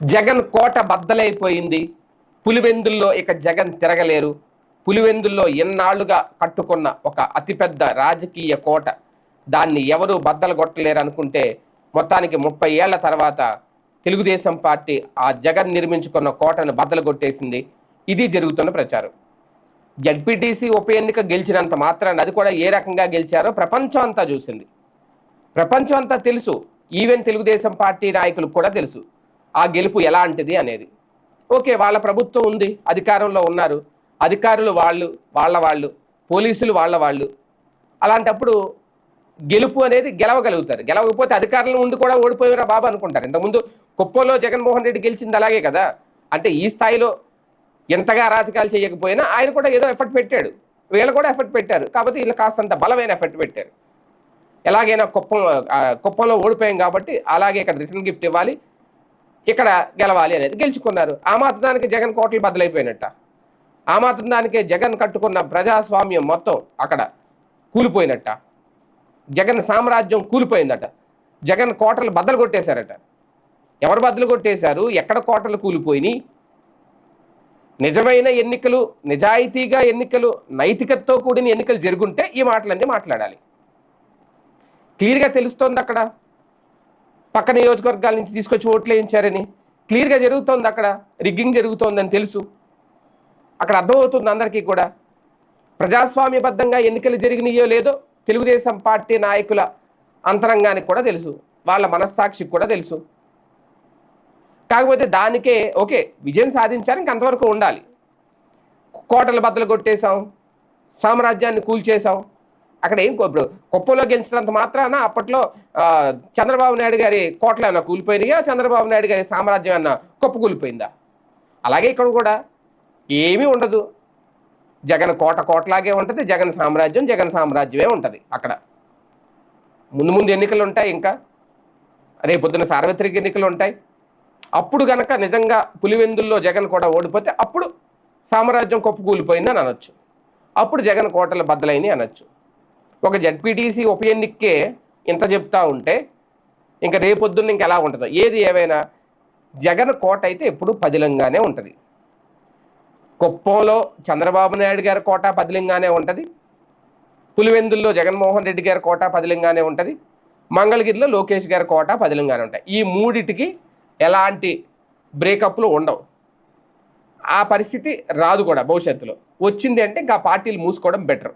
జగన్ కోట బద్దలైపోయింది. పులివెందుల్లో ఇక జగన్ తిరగలేరు. పులివెందుల్లో ఎన్నాళ్ళుగా కట్టుకున్న ఒక అతిపెద్ద రాజకీయ కోట. దాన్ని ఎవరూ బద్దలు కొట్టలేరు అనుకుంటే మొత్తానికి ముప్పై ఏళ్ళ తర్వాత తెలుగుదేశం పార్టీ ఆ జగన్ నిర్మించుకున్న కోటను బద్దలు కొట్టేసింది. ఇది జరుగుతున్న ప్రచారం. జడ్పీటీసీ ఉప ఎన్నిక గెలిచినంత మాత్రాన్ని అది కూడా ఏ రకంగా గెలిచారో ప్రపంచం అంతా చూసింది. ప్రపంచం అంతా తెలుసు. ఈవెన్ తెలుగుదేశం పార్టీ నాయకులకు కూడా తెలుసు. ఆ గెలుపు ఎలాంటిది అనేది. ఓకే వాళ్ళ ప్రభుత్వం ఉంది అధికారంలో ఉన్నారు. అధికారులు వాళ్ళు వాళ్ళ వాళ్ళు పోలీసులు వాళ్ళ వాళ్ళు. అలాంటప్పుడు గెలుపు అనేది గెలవగలుగుతారు. గెలవకపోతే అధికారులు ఉండి కూడా ఓడిపోయారా బాబు అనుకుంటారు. ఇంతకుముందు కుప్పంలో జగన్మోహన్ రెడ్డి గెలిచింది అలాగే కదా. అంటే ఈ స్థాయిలో ఎంతగా రాజకీయాలు చేయకపోయినా ఆయన కూడా ఏదో ఎఫర్ట్ పెట్టాడు. వీళ్ళు కూడా ఎఫర్ట్ పెట్టారు. కాబట్టి వీళ్ళు కాస్తంత బలమైన ఎఫర్ట్ పెట్టారు. ఎలాగైనా కుప్పం కుప్పంలో ఓడిపోయాం కాబట్టి అలాగే ఇక్కడ రిటర్న్ గిఫ్ట్ ఇవ్వాలి. ఇక్కడ గెలవాలి అనేది గెలుచుకున్నారు. ఆ మాత్రానికి జగన్ కోటలు బదులైపోయినట్ట ఆ మాత్రం దానికే జగన్ కట్టుకున్న ప్రజాస్వామ్యం మొత్తం అక్కడ కూలిపోయినట్ట. జగన్ సామ్రాజ్యం కూలిపోయిందట. జగన్ కోటలు బద్దలు కొట్టేశారట. ఎవరు బద్దలు కొట్టేశారు? ఎక్కడ కోటలు కూలిపోయినాయి? నిజమైన ఎన్నికలు నిజాయితీగా ఎన్నికలు నైతికతతో కూడిన ఎన్నికలు జరుగుంటే ఈ మాటలన్నీ మాట్లాడాలి. క్లియర్గా తెలుస్తోంది అక్కడ? పక్క నియోజకవర్గాల నుంచి తీసుకొచ్చి ఓట్లు వేయించారని. క్లియర్గా జరుగుతోంది అక్కడ రిగ్గింగ్ జరుగుతోందని తెలుసు. అక్కడ అర్థమవుతుంది అందరికీ కూడా. ప్రజాస్వామ్యబద్ధంగా ఎన్నికలు జరిగినాయో లేదో తెలుగుదేశం పార్టీ నాయకుల అంతరంగానికి కూడా తెలుసు. వాళ్ళ మనస్సాక్షికి కూడా తెలుసు. కాకపోతే దానికే ఓకే విజయం సాధించారు అంతవరకు ఉండాలి. కోటలు బద్దలు కొట్టేశాం సామ్రాజ్యాన్ని కూల్చేశాం అక్కడ ఏం కో- ఇప్పుడు కొప్పలో గెలిచినంత మాత్రాన అప్పట్లో చంద్రబాబు నాయుడు గారి కోటలు ఏమైనా కూలిపోయినాయా? చంద్రబాబు నాయుడు గారి సామ్రాజ్యం ఏమన్నా కుప్ప కూలిపోయిందా? అలాగే ఇక్కడ కూడా ఏమీ ఉండదు. జగన్ కోట కోటలాగే ఉంటుంది జగన్ సామ్రాజ్యం జగన్ సామ్రాజ్యమే ఉంటుంది అక్కడ. ముందు ముందు ఎన్నికలు ఉంటాయి ఇంకా. రేపొద్దున సార్వత్రిక ఎన్నికలు ఉంటాయి. అప్పుడు గనక నిజంగా పులివెందుల్లో జగన్ కూడా ఓడిపోతే అప్పుడు సామ్రాజ్యం కొప్పుకూలిపోయిందని అనొచ్చు. అప్పుడు జగన్ కోటలు బద్దలైనవి అనొచ్చు. ఒక జడ్పీటీసీ ఉప ఎన్నికే ఇంత చెప్తా ఉంటే ఇంకా రేపొద్దున్న ఇంకా ఎలా ఉంటుందో? ఏది ఏమైనా జగన్ కోట అయితే ఎప్పుడు పదిలంగానే ఉంటుంది. కుప్పంలో చంద్రబాబు నాయుడు గారి కోట పదిలంగానే ఉంటుంది. పులివెందుల్లో జగన్మోహన్ రెడ్డి గారి కోట పదిలంగానే ఉంటుంది. మంగళగిరిలో లోకేష్ గారి కోట పదిలంగానే ఉంటాయి. ఈ మూడిటికి ఎలాంటి బ్రేకప్లు ఉండవు. ఆ పరిస్థితి రాదు కూడా భవిష్యత్తులో. వచ్చింది అంటే ఇంకా పార్టీలు మూసుకోవడం బెటర్.